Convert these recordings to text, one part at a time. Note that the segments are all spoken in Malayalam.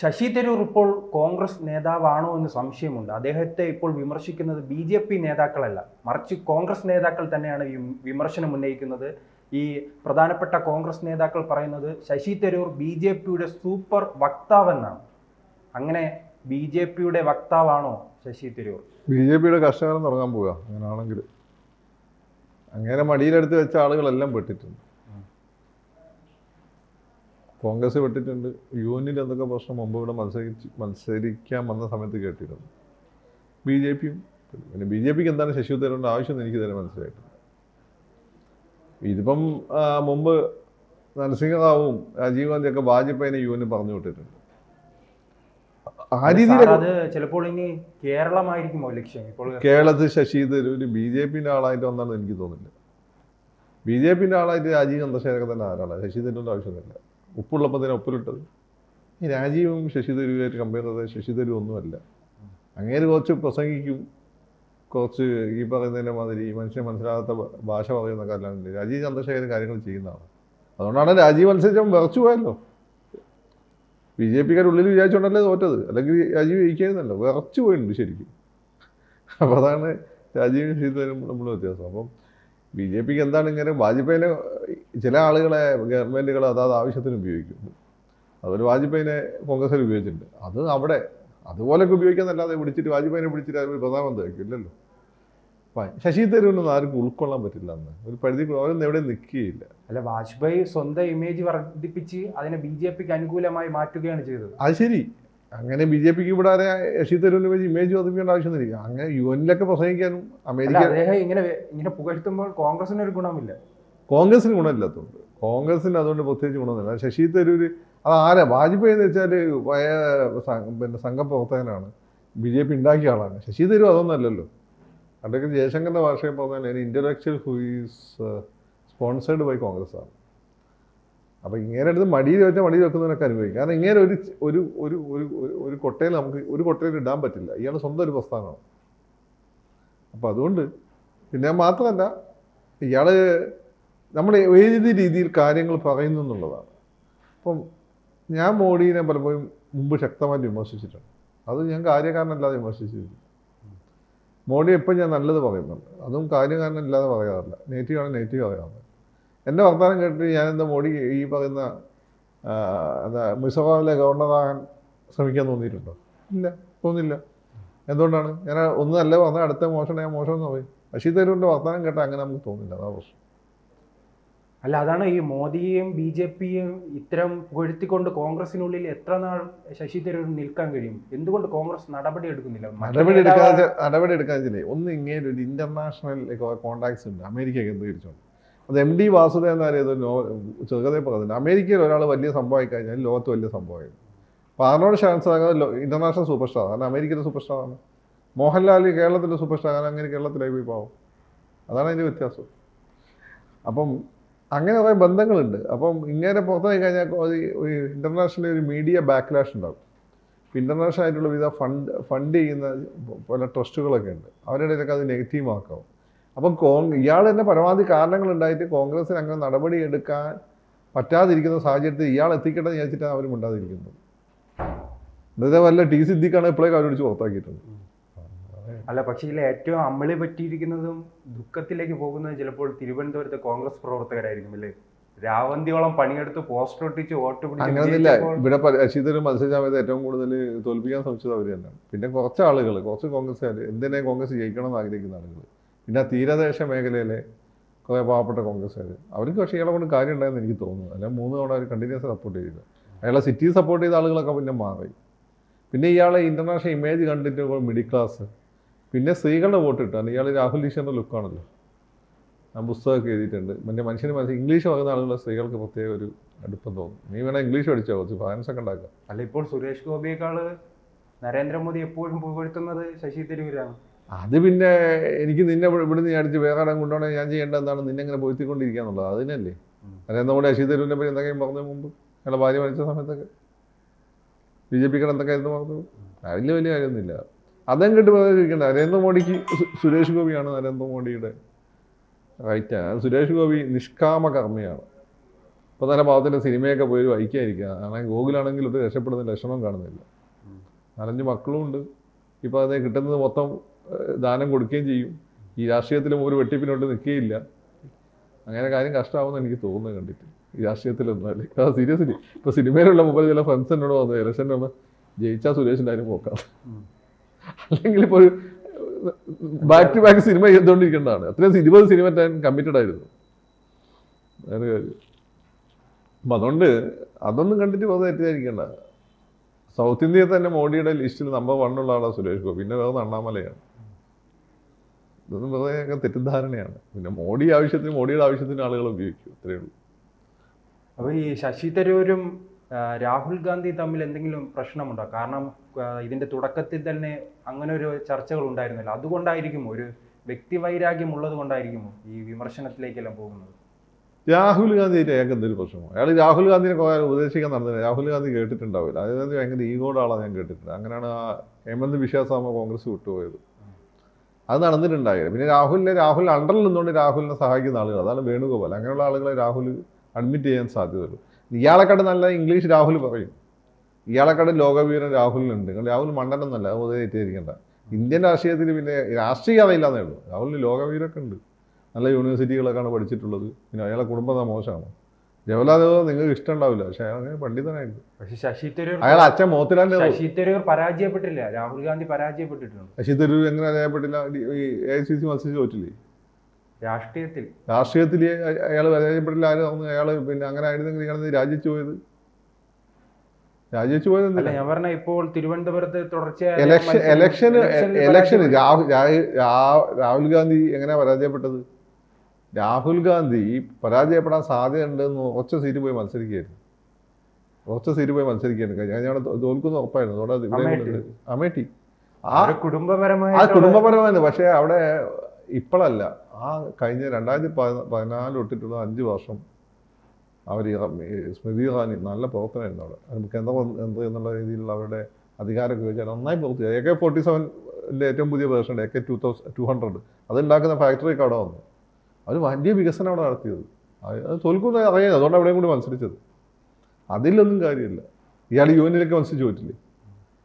ശശി തരൂർ ഇപ്പോൾ കോൺഗ്രസ് നേതാവാണോ എന്ന് സംശയമുണ്ട്. അദ്ദേഹത്തെ ഇപ്പോൾ വിമർശിക്കുന്നത് ബി ജെ പി നേതാക്കളല്ല. മറിച്ച് കോൺഗ്രസ് നേതാക്കൾ തന്നെയാണ് ഈ വിമർശനം ഉന്നയിക്കുന്നത്. ഈ പ്രധാനപ്പെട്ട കോൺഗ്രസ് നേതാക്കൾ പറയുന്നത് ശശി തരൂർ ബി ജെ പിയുടെ സൂപ്പർ വക്താവെന്നാണ്. അങ്ങനെ ബി ജെ പിയുടെ വക്താവാണോ ശശി തരൂർ? ബി ജെ പിയുടെ കർഷകരം തുടങ്ങാൻ പോവുക അങ്ങനെയാണെങ്കിൽ. അങ്ങനെ മടിയിലെടുത്ത് വെച്ച ആളുകളെല്ലാം പെട്ടിട്ടുണ്ട്. കോൺഗ്രസ് പെട്ടിട്ടുണ്ട് യൂണിയൻ എന്തൊക്കെ പ്രശ്നം മുമ്പ് ഇവിടെ മത്സരിച്ച് മത്സരിക്കാൻ വന്ന സമയത്ത് കേട്ടിരുന്നു. ബി ജെ പിയും പിന്നെ ബി ജെ പിക്ക് എന്താണ് ശശി തരേണ്ട ആവശ്യം എനിക്ക് തന്നെ മനസ്സിലായിട്ടില്ല. ഇതിപ്പം മുമ്പ് നരസിംഹറാവും രാജീവ് ഗാന്ധിയൊക്കെ വാജ്പേയിനെ യൂണിയൻ പറഞ്ഞു വിട്ടിട്ടുണ്ട്. ആ ചിലപ്പോൾ ഇനി കേരളമായിരിക്കുമോ ലക്ഷ്യം. ഇപ്പോൾ കേരളത്തിൽ ശശി തരൂര് ബി ജെ പിന്റെ ആളായിട്ട് വന്നാണെന്ന് എനിക്ക് തോന്നുന്നില്ല. ബി ജെ പിന്റെ ആളായിട്ട് രാജീവ് ചന്ദ്രശേഖരൊക്കെ തന്നെ ആരാളാണ് ശശി തരൂരിന്റെ ആവശ്യമൊന്നുമില്ല. ഉപ്പുള്ളപ്പോൾ തന്നെ ഉപ്പിലിട്ടത്? ഈ രാജീവും ശശി തരൂരുമായിട്ട് കമ്പയർ ചെയ്തത് ശശി ഒന്നുമല്ല. അങ്ങേര് കുറച്ച് പ്രസംഗിക്കും കുറച്ച് ഈ പറയുന്നതിന്റെ മാതിരി മനുഷ്യനെ മനസ്സിലാകാത്ത ഭാഷ പറയുന്ന കാര്യമാണ് രാജീവ് ചന്ദ്രശേഖരൻ കാര്യങ്ങൾ ചെയ്യുന്നതാണ്. അതുകൊണ്ടാണ് രാജീവ് അനുസരിച്ച് വിറച്ചു പോയല്ലോ. ബി ജെ പിക്കാർ ഉള്ളിൽ വിചാരിച്ചുകൊണ്ടല്ലേ തോറ്റത്. അല്ലെങ്കിൽ രാജീവ് ജയിക്കായിരുന്നല്ലോ. വിറച്ചു പോയിട്ടുണ്ട് ശരിക്കും. അപ്പോൾ അതാണ് രാജീവ് ശീതനും നമ്മൾ വ്യത്യാസം. അപ്പം ബി ജെ പിക്ക് എന്താണ് ഇങ്ങനെ വാജ്പേയിനെ ചില ആളുകളെ ഗവൺമെന്റുകൾ അതാത് ആവശ്യത്തിന് ഉപയോഗിക്കുന്നു. അതുപോലെ വാജ്പേയിനെ കോൺഗ്രസ്സിൽ ഉപയോഗിച്ചിട്ടുണ്ട്. അത് അവിടെ അതുപോലൊക്കെ ഉപയോഗിക്കാന്നല്ലാതെ വിളിച്ചിട്ട് വാജ്പേയിനെ വിളിച്ചിട്ട് അവർ പ്രധാനമന്ത്രി ആക്കും ഇല്ലല്ലോ ശശി തരൂരിനൊന്നും ആർക്കും ഉൾക്കൊള്ളാൻ പറ്റില്ല അന്ന് ഒരു പരിധി അവരൊന്നും എവിടെ നിൽക്കുകയില്ല. അല്ല വാജ്പേയി സ്വന്തം ഇമേജ് വർദ്ധിപ്പിച്ച് അതിനെ ബി ജെ പിക്ക് അനുകൂലമായി മാറ്റുകയാണ് ചെയ്തത്. അത് ശരി. അങ്ങനെ ബി ജെ പിക്ക് ഇവിടെ ആരെ ശശി തരൂരിനെ വെച്ച് ഇമേജ് ഒതുക്കേണ്ട ആവശ്യമൊന്നുമില്ല. അങ്ങനെ യു എനിലൊക്കെ പ്രസംഗിക്കാനും അമേരിക്ക ഇങ്ങനെ ഇങ്ങനെ പുകഴ്ത്തുമ്പോൾ കോൺഗ്രസിന് ഒരു ഗുണമില്ല. കോൺഗ്രസിന് ഗുണമില്ലാത്തതുകൊണ്ട്. കോൺഗ്രസിന് അതുകൊണ്ട് പ്രത്യേകിച്ച് ഗുണമൊന്നുമില്ല. ശശി തരൂര് അത് ആരാ? വാജ്പേയി എന്ന് വെച്ചാൽ വയ പിന്നെ സംഘപ്രവർത്തകനാണ്. ബി ജെ പി ഉണ്ടാക്കിയ ആളാണ്. ശശി തരൂർ അതൊന്നല്ലല്ലോ അതൊക്കെ ജയശങ്കറിന്റെ ഭാഷയിൽ പറഞ്ഞാൽ അതിന് who is sponsored by Congress ആണ്. അപ്പോൾ ഇങ്ങനെ അടുത്ത് മടിയിൽ വെച്ചാൽ മടിയിൽ വെക്കുന്നവരൊക്കെ അനുഭവിക്കും. കാരണം ഇങ്ങനെ ഒരു ഒരു ഒരു ഒരു ഒരു- ഒരു കൊട്ടയിൽ നമുക്ക് ഒരു കൊട്ടയിൽ ഇടാൻ പറ്റില്ല. ഇയാൾ സ്വന്തം ഒരു പ്രസ്ഥാനമാണ്. അപ്പോൾ അതുകൊണ്ട് പിന്നെ മാത്രമല്ല ഇയാൾ നമ്മൾ ഏത് രീതിയിൽ കാര്യങ്ങൾ പറയുന്നു എന്നുള്ളതാണ്. അപ്പം ഞാൻ മോഡീനെ പലപ്പോഴും മുമ്പ് ശക്തമായിട്ട് വിമർശിച്ചിട്ടുണ്ട്. അത് ഞാൻ കാര്യകാരനല്ലാതെ വിമർശിച്ചിരുന്നു മോഡി എപ്പോഴും ഞാൻ നല്ലത് പറയുന്നുണ്ട്. അതും കാര്യകാരനല്ലാതെ പറയാറില്ല. നെഗറ്റീവ് ആണ് നെഗറ്റീവ് പറയാറുണ്ട്. എന്റെ വർത്തമാനം കേട്ടിട്ട് ഞാൻ എന്താ മോഡി ഈ പറയുന്ന എന്താ മിസോറാമിലെ ഗവർണറാകാൻ ശ്രമിക്കാൻ തോന്നിയിട്ടുണ്ടോ? ഇല്ല തോന്നില്ല. എന്തുകൊണ്ടാണ്? ഞാൻ ഒന്ന് നല്ല പറഞ്ഞാൽ അടുത്ത മോശമാണ് ഞാൻ മോശം എന്ന് പറയും. ശശി തരൂരിന്റെ വർത്തമാനം കേട്ടാൽ അങ്ങനെ നമുക്ക് തോന്നില്ല. അതാ പ്രശ്നം. അല്ല അതാണ് ഈ മോദിയെയും ബി ജെ പിയും ഇത്തരം പുകഴ്ത്തിക്കൊണ്ട് കോൺഗ്രസിനുള്ളിൽ എത്ര നാൾ ശശി തരൂർ നിൽക്കാൻ കഴിയും? എന്തുകൊണ്ട് കോൺഗ്രസ് നടപടി എടുക്കുന്നില്ല? നടപടി എടുക്കാതെ നടപടി എടുക്കാതെ ഒന്ന് ഇങ്ങനെ ഒരു ഇന്റർനാഷണൽ കോണ്ടാക്ട്സ് ഉണ്ട്. അമേരിക്ക കേന്ദ്രീകരിച്ചുകൊണ്ട് അത് എം ഡി വാസുദേവൻ നായർ ഏതോ നോ ചെറുകഥയെ പറഞ്ഞില്ല അമേരിക്കയിൽ ഒരാൾ വലിയ സംഭവമായി കഴിഞ്ഞാൽ ലോകത്ത് വലിയ സംഭവമായിരുന്നു. അപ്പോൾ Arnold Schwarzenegger international super star കാരണം അമേരിക്കയിലെ സൂപ്പർ സ്റ്റാറാണ് മോഹൻലാൽ കേരളത്തിലെ സൂപ്പർ സ്റ്റാർ കാരണം അങ്ങനെ കേരളത്തിലായി പോയി പാവും. അതാണ് അതിന്റെ വ്യത്യാസം. അപ്പം അങ്ങനെ കുറേ ബന്ധങ്ങളുണ്ട്. അപ്പം ഇങ്ങനെ പുറത്തായി കഴിഞ്ഞാൽ ഒരു ഇന്റർനാഷണൽ ഒരു മീഡിയ ബാക്ക്ലാഷ് ഉണ്ടാകും ഇന്റർനാഷണൽ ആയിട്ടുള്ള വിധ ഫണ്ട് ഫണ്ട് ചെയ്യുന്ന പല ട്രസ്റ്റുകളൊക്കെ ഉണ്ട്. അവരുടെ ഇടയിലൊക്കെ അത് നെഗറ്റീവ് ആക്കാവും. അപ്പം കോ ഇയാൾ തന്നെ പരമാവധി കാരണങ്ങൾ ഉണ്ടായിട്ട് കോൺഗ്രസിന് അങ്ങനെ നടപടി എടുക്കാൻ പറ്റാതിരിക്കുന്ന സാഹചര്യത്തിൽ ഇയാൾ എത്തിക്കട്ടെ എന്ന് വിചാരിച്ചിട്ടാണ് അവർ മിണ്ടാതിരിക്കുന്നത്. ഇതേപോലെ വല്ല ടി സിദ്ദിഖാണ് ഇപ്പോഴേക്കും അവരോട് പുറത്താക്കിയിട്ടുണ്ട് അല്ല പക്ഷേ ഇതിൽ ഏറ്റവും അമ്മളി പറ്റിയിരിക്കുന്നതും ദുഃഖത്തിലേക്ക് പോകുന്നതും ചിലപ്പോൾ തിരുവനന്തപുരത്തെ കോൺഗ്രസ് പ്രവർത്തകരായിരിക്കും അല്ലേ? രാവന്തിയോളം പണിയെടുത്ത് പോസ്റ്റർ ഒട്ടിച്ച് വോട്ട് അങ്ങനെയൊന്നുമില്ല. ഇവിടെ ശശിധരൻ മത്സര സമയത്ത് ഏറ്റവും കൂടുതൽ തോൽപ്പിക്കാൻ ശ്രമിച്ചത് അവർ തന്നെയാണ്. പിന്നെ കുറച്ച് ആളുകൾ കുറച്ച് കോൺഗ്രസ്സുകാർ എന്തിനെ കോൺഗ്രസ് ജയിക്കണം എന്ന് ആഗ്രഹിക്കുന്ന ആളുകൾ പിന്നെ ആ തീരദേശ മേഖലയിലെ കുറേ പാവപ്പെട്ട കോൺഗ്രസ്സുകാർ അവർക്ക് പക്ഷേ ഇയാളെ കൊണ്ട് കാര്യം ഉണ്ടായെന്ന് എനിക്ക് തോന്നുന്നു. അല്ല മൂന്ന് തവണ അവർ കണ്ടിന്യൂസ് സപ്പോർട്ട് ചെയ്തു അയാളെ സിറ്റി സപ്പോർട്ട് ചെയ്ത ആളുകളൊക്കെ പിന്നെ മാറി. പിന്നെ ഇയാളെ ഇന്റർനാഷണൽ ഇമേജ് കണ്ടിട്ട് മിഡിൽ ക്ലാസ് പിന്നെ സ്ത്രീകളുടെ വോട്ട് കിട്ടാൻ ഇയാൾ രാഹുൽ ഈശ്വറിന്റെ ലുക്കാണല്ലോ ഞാൻ പുസ്തകമൊക്കെ എഴുതിയിട്ടുണ്ട്. മറ്റേ മനുഷ്യന് മനസ്സിൽ ഇംഗ്ലീഷ് പറയുന്ന ആളുകളെ സ്ത്രീകൾക്ക് പ്രത്യേക ഒരു അടുപ്പം തോന്നും. നീ വേണേൽ ഇംഗ്ലീഷ് പഠിച്ചോ? കുറച്ച് ഫാൻസ് ഒക്കെ ഉണ്ടാക്കാം. അല്ല ഇപ്പോൾ സുരേഷ് ഗോപിയേക്കാൾ നരേന്ദ്രമോദി എപ്പോഴും പുകഴ്ത്തുന്നത് ശശി തരൂരാണ്. അത് പിന്നെ എനിക്ക് നിന്നെ ഇവിടെ- ഇവിടുന്ന് ഞാൻ അടിച്ച് വേറെ ഇടം കൊണ്ടുപോകണേ ഞാൻ ചെയ്യേണ്ട എന്താണ്? നിന്നെ ഇങ്ങനെ പോയിത്തിക്കൊണ്ടിരിക്കാന്നുള്ളത് എന്നുള്ളത് അതിനല്ലേ നരേന്ദ്രമോദി ശശി തരൂരിനെ പറ്റി എന്തൊക്കെയും പറഞ്ഞു മുമ്പ്. ഞങ്ങളുടെ ഭാര്യ മരിച്ച സമയത്തൊക്കെ. ബി ജെ പിക്കാർ എന്തൊക്കെയായിരുന്നു പറഞ്ഞത്? അതിൽ വലിയ കാര്യമൊന്നുമില്ല. അതങ്ങോട്ട് പറയാതിരിക്കണ്ട നരേന്ദ്രമോദിക്ക് സുരേഷ് ഗോപിയാണ് നരേന്ദ്രമോദിയുടെ റൈറ്റ് ആണ് സുരേഷ് ഗോപി നിഷ്കാമ കർമ്മിയാണ്. ഇപ്പോൾ തന്നെ പാവത്തിന്റെ സിനിമയൊക്കെ പോയി വായിക്കാതിരിക്കുക ആണെങ്കിൽ ഗോകുലാണെങ്കിൽ ഒരു രക്ഷപ്പെടുന്ന ലക്ഷണം കാണുന്നില്ല. നാലഞ്ച് മക്കളും ഉണ്ട്. ഇപ്പോൾ അതിനെ കിട്ടുന്നത് മൊത്തം ദാനം കൊടുക്കുകയും ചെയ്യും. ഈ രാഷ്ട്രീയത്തിലും ഒരു വെട്ടിപ്പിനോട്ട് നിൽക്കുകയില്ല. അങ്ങനെ കാര്യം കഷ്ടമാവുമെന്ന് എനിക്ക് തോന്നുന്നു കണ്ടിട്ട്. ഈ രാഷ്ട്രീയത്തിൽ എന്നാൽ അത് സീരിയസ്ലി ഇപ്പോൾ സിനിമയിലുള്ള മുമ്പിൽ ചില ഫ്രണ്ട്സ് എന്നോട് വന്നത് ഇലക്ഷന്റെ ഒന്ന് ജയിച്ചാൽ സുരേഷിന്റെ ആരും പോക്കാം. അല്ലെങ്കിൽ ഇപ്പോൾ ബാക്ക് ടു ബാക്ക് സിനിമ ചെയ്തുകൊണ്ടിരിക്കേണ്ടതാണ്. അത്രയും ഇരുപത് സിനിമ ഞാൻ കമ്മിറ്റഡ് ആയിരുന്നു. വേറെ കാര്യം. അപ്പം അതുകൊണ്ട് അതൊന്നും കണ്ടിട്ട് വെറുതെ തെറ്റിദ്ധരിക്കേണ്ട. സൗത്ത് ഇന്ത്യയിൽ തന്നെ മോഡിയുടെ ലിസ്റ്റിൽ നമ്പർ വൺ ഉള്ള ആളാണ് സുരേഷ് ഗോപി. പിന്നെ വേറെ അണ്ണാമലയാണ്. ഇതൊന്നും വെറുതെ തെറ്റിദ്ധാരണയാണ്. പിന്നെ മോഡി ആവശ്യത്തിന് മോഡിയുടെ ആവശ്യത്തിന് ആളുകൾ ഉപയോഗിക്കും. അത്രയേ ഉള്ളൂ. അപ്പോൾ ഈ ശശി തരൂരും രാഹുൽ ഗാന്ധി തമ്മിൽ എന്തെങ്കിലും പ്രശ്നമുണ്ടോ? കാരണം ഇതിന്റെ തുടക്കത്തിൽ തന്നെ അങ്ങനെ ഒരു ചർച്ചകൾ ഉണ്ടായിരുന്നില്ല. അതുകൊണ്ടായിരിക്കുമോ? ഒരു വ്യക്തിവൈരാഗ്യം ഉള്ളത് കൊണ്ടായിരിക്കുമോ ഈ വിമർശനത്തിലേക്കെല്ലാം പോകുന്നത്? രാഹുൽ ഗാന്ധിയുടെ അയാൾക്ക് എന്തൊരു പ്രശ്നമോ? അയാൾ രാഹുൽ ഗാന്ധിനെ ഉപദേശിക്കാൻ നടന്നില്ല. രാഹുൽ ഗാന്ധി കേട്ടിട്ടുണ്ടാവില്ല. അതിൽ അതായത് ഭയങ്കര ഈഗോഡ് ആളാണ് ഞാൻ കേട്ടിട്ടുണ്ട്. അങ്ങനെയാണ് ആ ഹേമന്ത് വിശ്വാസമാകുമ്പോൾ കോൺഗ്രസ് വിട്ടുപോയത്. അത് നടന്നിട്ടുണ്ടായില്ല. പിന്നെ രാഹുലിനെ രാഹുൽ അണ്ടറിൽ നിന്നുകൊണ്ട് രാഹുലിനെ സഹായിക്കുന്ന ആളുകൾ അതാണ് വേണുഗോപാൽ. അങ്ങനെയുള്ള ആളുകളെ രാഹുൽ അഡ്മിറ്റ് ചെയ്യാൻ സാധ്യതയുള്ളൂ. ഇയാളെക്കാട്ട് നല്ല ഇംഗ്ലീഷ് രാഹുൽ പറയും. ഇയാളെക്കാട്ട് ലോകവീരൻ രാഹുലിനുണ്ട്. രാഹുൽ മണ്ടനൊന്നല്ല അത് തെറ്റിദ്ധരിക്കേണ്ട. ഇന്ത്യൻ രാഷ്ട്രീയത്തിൽ പിന്നെ രാഷ്ട്രീയം അറിയില്ലാന്നേ ഉള്ളൂ. രാഹുലിന് ലോകവീരൊക്കെ ഉണ്ട്. നല്ല യൂണിവേഴ്സിറ്റികളൊക്കെയാണ് പഠിച്ചിട്ടുള്ളത്. പിന്നെ അയാളെ കുടുംബം മോശമാണ്? ജവഹർലാൽ നെഹ്റു നിങ്ങൾക്ക് ഇഷ്ടമുണ്ടാവില്ല പക്ഷെ അയാൾ അങ്ങനെ പണ്ഡിതനായിരുന്നു പക്ഷെ ശശി തരൂർ അയാൾ അച്ഛൻ മോത്തിലാൽ നെഹ്റു. ശശി തരൂർ പരാജയപ്പെട്ടില്ല. രാഹുൽ ഗാന്ധി പരാജയപ്പെട്ടിട്ടുണ്ട്. ശശി തരൂർ എങ്ങനെ അറിയപ്പെട്ടില്ല ഈ എ ഐ സി സി മത്സരിച്ച് തോറ്റില്ലേ? രാഷ്ട്രീയത്തിൽ. രാഷ്ട്രീയത്തിൽ അയാൾ പരാജയപ്പെട്ടില്ല ആരും അയാൾ പിന്നെ അങ്ങനെ ആയിരുന്നെങ്കിൽ ഇയാൾ രാജിച്ചു പോയത്? രാജിച്ചു പോയത് ഞാൻ പറഞ്ഞ ഇപ്പോൾ തിരുവനന്തപുരത്ത് തുടർച്ചയായി എലക്ഷൻ എലക്ഷൻ രാഹുൽ ഗാന്ധി എങ്ങനെ പരാജയപ്പെട്ടത്? രാഹുൽ ഗാന്ധി പരാജയപ്പെടാൻ സാധ്യതയുണ്ടെന്ന് ഉറച്ച സീറ്റ് പോയി മത്സരിക്കുകയായിരുന്നു. ഉറച്ച സീറ്റ് പോയി മത്സരിക്കുകയായിരുന്നു. ഞാൻ ഞാൻ തോൽക്കുന്ന ഉറപ്പായിരുന്നു. അമേട്ടി അമേഠി. ആ കുടുംബപരമായ ആ കുടുംബപരമാണ് പക്ഷേ അവിടെ ഇപ്പോഴല്ല. ആ കഴിഞ്ഞ രണ്ടായിരത്തി പതിനാ- പതിനാല് തൊട്ടിട്ടുള്ള അഞ്ച് വർഷം അവർ സ്മൃതി ഇറാനി നല്ല പ്രവർത്തനമായിരുന്നു അവിടെ. അത് എന്താ എന്നുള്ള രീതിയിലുള്ള അവരുടെ അധികാരമൊക്കെ വെച്ചാൽ നന്നായി പ്രവർത്തിച്ചു. എ കെ ഫോർട്ടി സെവനിലെ ഏറ്റവും പുതിയ version A K two thousand two hundred അതുണ്ടാക്കുന്ന ഫാക്ടറിയൊക്കെ അവിടെ വന്നു. അവർ വലിയ വികസനം അവിടെ നടത്തിയത്. അത് തോൽക്കുന്ന അറിയാം. അതുകൊണ്ട് അവിടെയും കൂടി മത്സരിച്ചത്. അതിലൊന്നും കാര്യമില്ല. ഇയാൾ യു എനിലൊക്കെ മത്സരിച്ച് പോയിട്ടില്ലേ?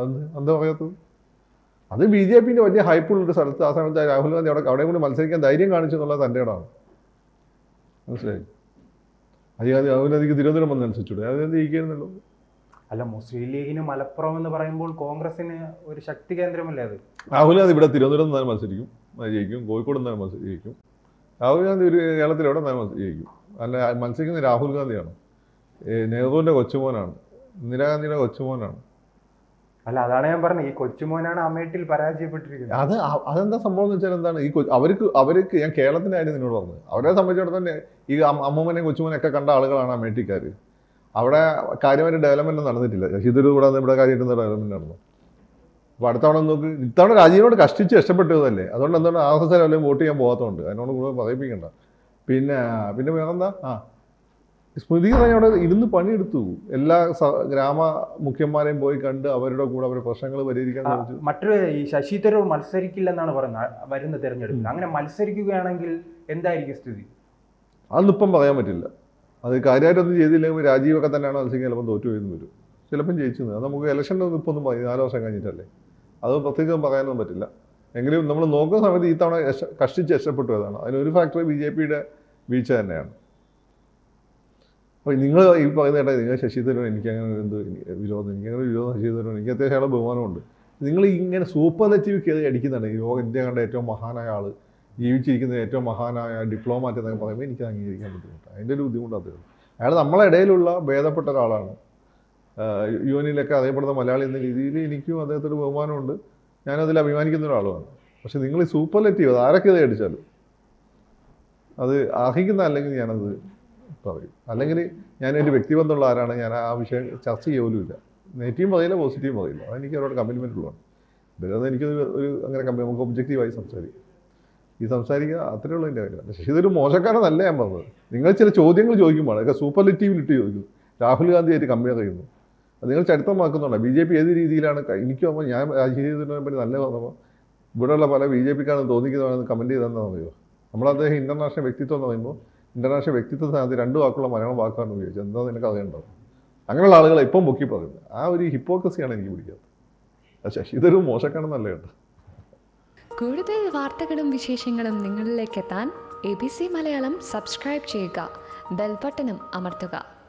അത് എന്താ പറയാത്തത്? അത് ബി ജെ പിന്റെ വലിയ ഹൈപ്പുള്ളൊരു സ്ഥലത്ത് ആ സമയത്ത് രാഹുൽ ഗാന്ധി അവിടെ അവിടെ കൂടി മത്സരിക്കാൻ ധൈര്യം കാണിച്ചു എന്നുള്ളത് തന്റെ ഇടമാണ്. മനസ്സിലായി? അത് രാഹുൽ ഗാന്ധിക്ക് തിരുവനന്തപുരം വന്ന് അനുസരിച്ചൂടെ രാഹുൽ ഗാന്ധി ജയിക്കുന്നുള്ളൂ അല്ല മുസ്ലിം ലീഗിന് മലപ്പുറം എന്ന് പറയുമ്പോൾ കോൺഗ്രസിന് ഒരു ശക്തി കേന്ദ്രമല്ലേ അത്? രാഹുൽ ഗാന്ധി ഇവിടെ തിരുവനന്തപുരം നിന്നാലും മത്സരിക്കും. ജയിക്കും. കോഴിക്കോട് നിന്നാലും മത്സരിക്കും രാഹുൽ ഗാന്ധി ഒരു കേരളത്തിൽ എവിടെ നിന്നാലും മത്സരിക്കും ജയിക്കും. അല്ല മത്സരിക്കുന്ന രാഹുൽ ഗാന്ധിയാണ്. നെഹ്റുവിന്റെ കൊച്ചുമോനാണ്. ഇന്ദിരാഗാന്ധിയുടെ കൊച്ചുമോനാണ്. അല്ല അതാണ് ഞാൻ പറഞ്ഞത്. ഈ കൊച്ചുമോനാണ് അമേട്ടിൽ പരാജയപ്പെട്ടിരിക്കുന്നത്. അത് അതെന്താ സംഭവം എന്ന് വെച്ചാൽ എന്താണ്? ഈ അവർക്ക് അവർക്ക് ഞാൻ കേരളത്തിന്റെ കാര്യം നിന്നോട് പറഞ്ഞത്. അവരെ സംബന്ധിച്ചിടത്തോളം ഈ അമ്മ- അമ്മൂമ്മനെയും കൊച്ചുമോനെയൊക്കെ കണ്ട ആളുകളാണ് അമേട്ടിക്കാർ അവിടെ കാര്യമായിട്ട് ഡെവലപ്മെന്റ് നടന്നിട്ടില്ല. ഇതൊരു കൂടെ ഇവിടെ കാര്യമായിട്ട് ഡെവലപ്മെന്റ് നടന്നു? അപ്പോൾ അടുത്ത തവണ നോക്ക് ഇത്തവണ രാജീവിനോട് കഷ്ടിച്ച് രക്ഷപ്പെട്ടതല്ലേ അതുകൊണ്ട് എന്താണ് ആർ എസ് എസ് വോട്ട് ചെയ്യാൻ പോകാത്തതുകൊണ്ട്. അതിനോട് കൂടുതൽ പറയിപ്പിക്കണ്ട പിന്നെ പിന്നെ വേറെന്താ? ആ. സ്മൃതി ഇറാനി അവിടെ ഇരുന്ന് പണിയെടുത്തു. എല്ലാ ഗ്രാമ മുഖ്യന്മാരെയും പോയി കണ്ട് അവരുടെ കൂടെ അവരുടെ പ്രശ്നങ്ങൾ പരിഹരിക്കാൻ ശ്രമിച്ചു. മറ്റൊരു ഈ ശശി തരൂർ മത്സരിക്കില്ലെന്നാണ് പറയുന്നത് വരുന്ന തെരഞ്ഞെടുപ്പിൽ. അങ്ങനെ മത്സരിക്കുകയാണെങ്കിൽ എന്തായിരിക്കും സ്ഥിതി? അതൊന്നും ഇപ്പം പറയാൻ പറ്റില്ല. അത് കാര്യമായിട്ടൊന്നും ചെയ്തില്ലെങ്കിൽ രാജീവൊക്കെ തന്നെയാണ് മത്സരിക്കുക ചിലപ്പം തോറ്റു പോയെന്ന് വരും. ചിലപ്പം ജയിച്ചു അത് നമുക്ക് ഇലക്ഷന്റെ ഒന്നും ഇപ്പം ഒന്നും പറയും നാല് വർഷം കഴിഞ്ഞിട്ടല്ലേ? അത് പ്രത്യേകം പറയാനൊന്നും പറ്റില്ല. എങ്കിലും നമ്മൾ നോക്കുന്ന സമയത്ത് ഈ തവണ കഷ്ടിച്ച് രക്ഷപ്പെട്ടു അതാണ് അതിനൊരു ഫാക്ടർ ബി ജെ പിയുടെ വീഴ്ച തന്നെയാണ്. അപ്പോൾ നിങ്ങൾ ഈ പറയുന്ന കേട്ടെ നിങ്ങൾ ശശി തരൂർ എനിക്ക് അങ്ങനെ ഒരു എന്ത് വിരോധം എനിക്ക് അങ്ങനെ ഒരു വിരോധം ശശി തരൂർ എനിക്ക് അത്യാവശ്യം അയാളെ ബഹുമാനമുണ്ട്. നിങ്ങൾ ഇങ്ങനെ സൂപ്പർ നെറ്റീവ് കയറി അടിക്കുന്നുണ്ട് ലോക ഇന്ത്യ കണ്ട ഏറ്റവും മഹാനായ ആൾ ജീവിച്ചിരിക്കുന്ന ഏറ്റവും മഹാനായ ഡിപ്ലോമാറ്റ് എന്നൊക്കെ പറയുമ്പോൾ എനിക്ക് അംഗീകരിക്കാൻ ബുദ്ധിമുട്ടാണ് അതിന്റെ ഒരു ബുദ്ധിമുട്ട് അത്. അയാൾ നമ്മളെ ഇടയിലുള്ള ഭേദപ്പെട്ട ഒരാളാണ്. യു എനിലൊക്കെ അറിയപ്പെടുന്ന മലയാളി എന്ന രീതിയിൽ എനിക്കും അദ്ദേഹത്തിന് ബഹുമാനമുണ്ട്. ഞാനതിൽ അഭിമാനിക്കുന്ന ഒരാളുമാണ്. പക്ഷെ നിങ്ങൾ ഈ സൂപ്പർലെറ്റീവ് അത് ആരൊക്കെ ഇത് അടിച്ചാലും? അത് അർഹിക്കുന്ന അല്ലെങ്കിൽ ഞാനത് പറയും അല്ലെങ്കിൽ ഞാൻ എന്റെ വ്യക്തിബന്ധമുള്ള ആരാണ് ഞാൻ ആ വിഷയം ചർച്ച ചെയ്യലുമില്ല. നെഗറ്റീവും പറയില്ല പോസിറ്റീവും പറയില്ല. അതെനിക്ക് അവരോട് കമ്മിറ്റ്മെന്റ് ഉള്ളതാണ് ഇവരത് എനിക്ക് ഒരു അങ്ങനെ കമ്പനി നമുക്ക് ഒബ്ജക്റ്റീവായി സംസാരിക്കാം. ഈ സംസാരിക്കുക അത്രേ ഉള്ളൂ എന്റെ കാര്യം. പക്ഷേ ഇതൊരു മോശക്കാരനല്ല ഞാൻ പറഞ്ഞത്. നിങ്ങൾ ചില ചോദ്യങ്ങൾ ചോദിക്കുമ്പോൾ അതൊക്കെ ഇട്ട് ചോദിക്കും. രാഹുൽ ഗാന്ധിയായിട്ട് കമ്പയർ ചെയ്യുന്നു. അത് നിങ്ങൾ ചരിത്രമാക്കുന്നുണ്ടോ. ബി ജെ പി ഏത് രീതിയിലാണ് എനിക്ക് ഞാൻ രാജ്യത്തിനെ പറ്റി നല്ല പറഞ്ഞപ്പോൾ ഇവിടെയുള്ള പല ബി ജെ പിക്കാണ് തോന്നിക്കുന്നതാണെന്ന് കമന്റ് ചെയ്തതെന്ന് പറയുമോ നമ്മൾ അദ്ദേഹം ഇന്റർനാഷണൽ വ്യക്തിത്വം എന്ന് പറയുമ്പോൾ ഇന്റർനാഷണൽ വ്യക്തിത്വ സ്ഥാനത്ത് രണ്ട് വാക്കുള്ള മലയാളം വാക്കാണ് ഉപയോഗിച്ചത് എന്താ നിനക്ക് അറിയണ്ടാവും അങ്ങനെയുള്ള ആളുകളെ ഇപ്പം പൊക്കി പറയുന്നത് ആ ഒരു ഹിപ്പോക്രസിയാണ് എനിക്ക് പിടിക്കാത്തത്. ശശിധരു മോശക്കാണെന്നല്ല കേട്ടോ. കൂടുതൽ വാർത്തകളും വിശേഷങ്ങളും നിങ്ങളിലേക്ക് എത്താൻ A B C Malayalam subscribe ചെയ്യുക. ബെൽബട്ടനും അമർത്തുക.